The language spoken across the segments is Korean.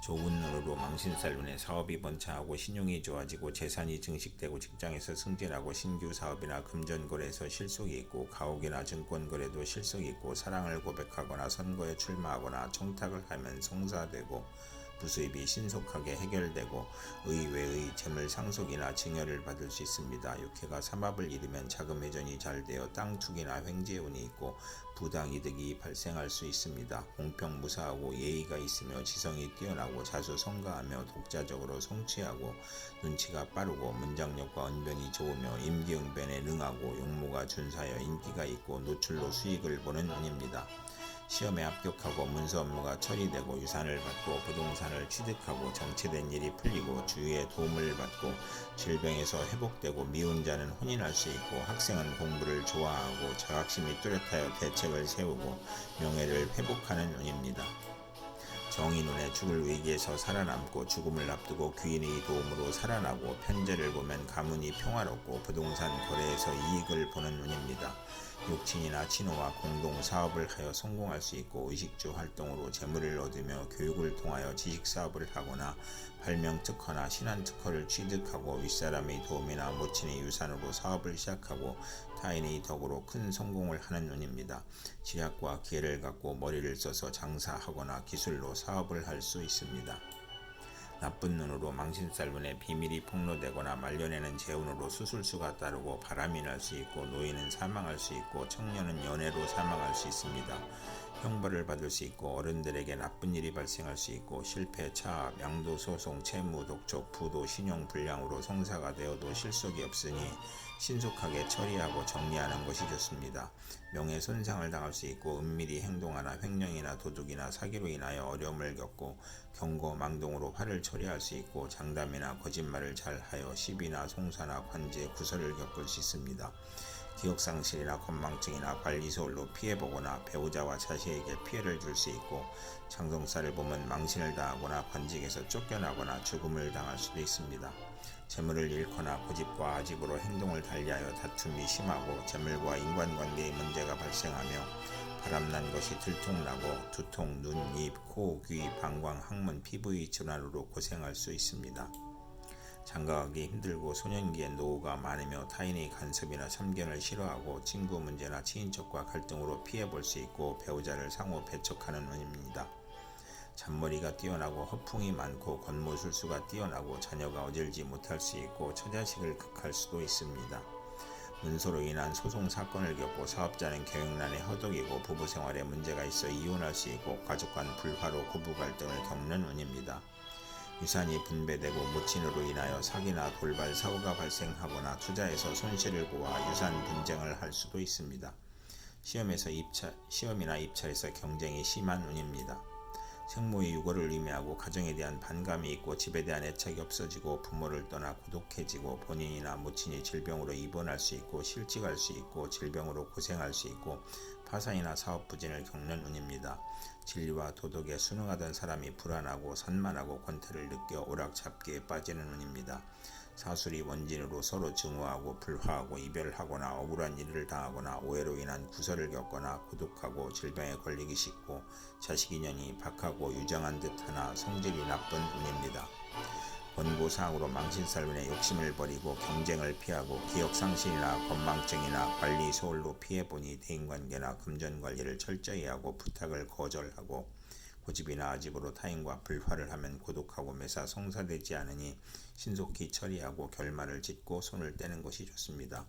좋은 눈으로 망신살 눈에 사업이 번창하고 신용이 좋아지고 재산이 증식되고 직장에서 승진하고 신규 사업이나 금전거래에서 실속이 있고 가옥이나 증권거래도 실속이 있고 사랑을 고백하거나 선거에 출마하거나 청탁을 하면 성사되고 부수입이 신속하게 해결되고 의외의 재물 상속이나 증여를 받을 수 있습니다. 육회가 삼합을 이루면 자금 회전이 잘 되어 땅 투기나 횡재 운이 있고 부당 이득이 발생할 수 있습니다. 공평 무사하고 예의가 있으며 지성이 뛰어나고 자수 성가하며 독자적으로 성취하고 눈치가 빠르고 문장력과 언변이 좋으며 임기응변에 능하고 용모가 준사여 인기가 있고 노출로 수익을 보는 운입니다. 시험에 합격하고 문서 업무가 처리되고 유산을 받고 부동산을 취득하고 정체된 일이 풀리고 주위의 도움을 받고 질병에서 회복되고 미운 자는 혼인할 수 있고 학생은 공부를 좋아하고 자각심이 뚜렷하여 대책을 세우고 명예를 회복하는 운입니다. 정의 눈에 죽을 위기에서 살아남고 죽음을 앞두고 귀인의 도움으로 살아나고 편제를 보면 가문이 평화롭고 부동산 거래에서 이익을 보는 운입니다. 욕친이나 친호와 공동 사업을 하여 성공할 수 있고 의식주 활동으로 재물을 얻으며 교육을 통하여 지식 사업을 하거나 발명 특허나 신한 특허를 취득하고 윗사람의 도움이나 모친의 유산으로 사업을 시작하고 타인의 덕으로 큰 성공을 하는 운입니다. 지략과 기회를 갖고 머리를 써서 장사하거나 기술로 사업을 할 수 있습니다. 나쁜 눈으로 망신살문에 비밀이 폭로되거나 말년에는 재운으로 수술수가 따르고 바람이 날 수 있고 노인은 사망할 수 있고 청년은 연애로 사망할 수 있습니다. 형벌을 받을 수 있고 어른들에게 나쁜 일이 발생할 수 있고 실패, 차압, 양도, 소송, 채무, 독촉, 부도, 신용 불량으로 성사가 되어도 실속이 없으니 신속하게 처리하고 정리하는 것이 좋습니다. 명예 손상을 당할 수 있고 은밀히 행동하나 횡령이나 도둑이나 사기로 인하여 어려움을 겪고 경고, 망동으로 화를 처리할 수 있고 장담이나 거짓말을 잘하여 시비나 송사나 관제, 구설을 겪을 수 있습니다. 기억상실이나 건망증이나 관리소홀로 피해보거나 배우자와 자식에게 피해를 줄 수 있고 장성사를 보면 망신을 당하거나 관직에서 쫓겨나거나 죽음을 당할 수도 있습니다. 재물을 잃거나 고집과 아집으로 행동을 달리하여 다툼이 심하고 재물과 인간관계의 문제가 발생하며 바람난 것이 들통나고 두통, 눈, 입, 코, 귀, 방광, 항문, 피부의 질환으로 고생할 수 있습니다. 장가가기 힘들고 소년기에 노후가 많으며 타인의 간섭이나 참견을 싫어하고 친구 문제나 친인척과 갈등으로 피해볼 수 있고 배우자를 상호 배척하는 운입니다. 잔머리가 뛰어나고 허풍이 많고 권모술수가 뛰어나고 자녀가 어질지 못할 수 있고 처자식을 극할 수도 있습니다. 문서로 인한 소송 사건을 겪고 사업자는 경영난에 허덕이고 부부 생활에 문제가 있어 이혼할 수 있고 가족 간 불화로 고부 갈등을 겪는 운입니다. 유산이 분배되고 모친으로 인하여 사기나 돌발 사고가 발생하거나 투자에서 손실을 보아 유산 분쟁을 할 수도 있습니다. 시험에서 입차, 시험이나 입찰에서 경쟁이 심한 운입니다. 생모의 유고를 의미하고 가정에 대한 반감이 있고 집에 대한 애착이 없어지고 부모를 떠나 고독해지고 본인이나 모친이 질병으로 입원할 수 있고 실직할 수 있고 질병으로 고생할 수 있고 파산이나 사업 부진을 겪는 운입니다. 진리와 도덕에 순응하던 사람이 불안하고 산만하고 권태를 느껴 오락잡기에 빠지는 운입니다. 사술이 원진으로 서로 증오하고 불화하고 이별하거나 억울한 일을 당하거나 오해로 인한 구설을 겪거나 고독하고 질병에 걸리기 쉽고 자식 인연이 박하고 유정한 듯하나 성질이 나쁜 운입니다. 권고사항으로 망신살문에 욕심을 버리고 경쟁을 피하고 기억상실이나 건망증이나 관리 소홀로 피해보니 대인관계나 금전관리를 철저히 하고 부탁을 거절하고 고집이나 아집으로 타인과 불화를 하면 고독하고 매사 성사되지 않으니 신속히 처리하고 결말을 짓고 손을 떼는 것이 좋습니다.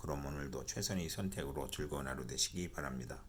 그럼 오늘도 최선의 선택으로 즐거운 하루 되시기 바랍니다.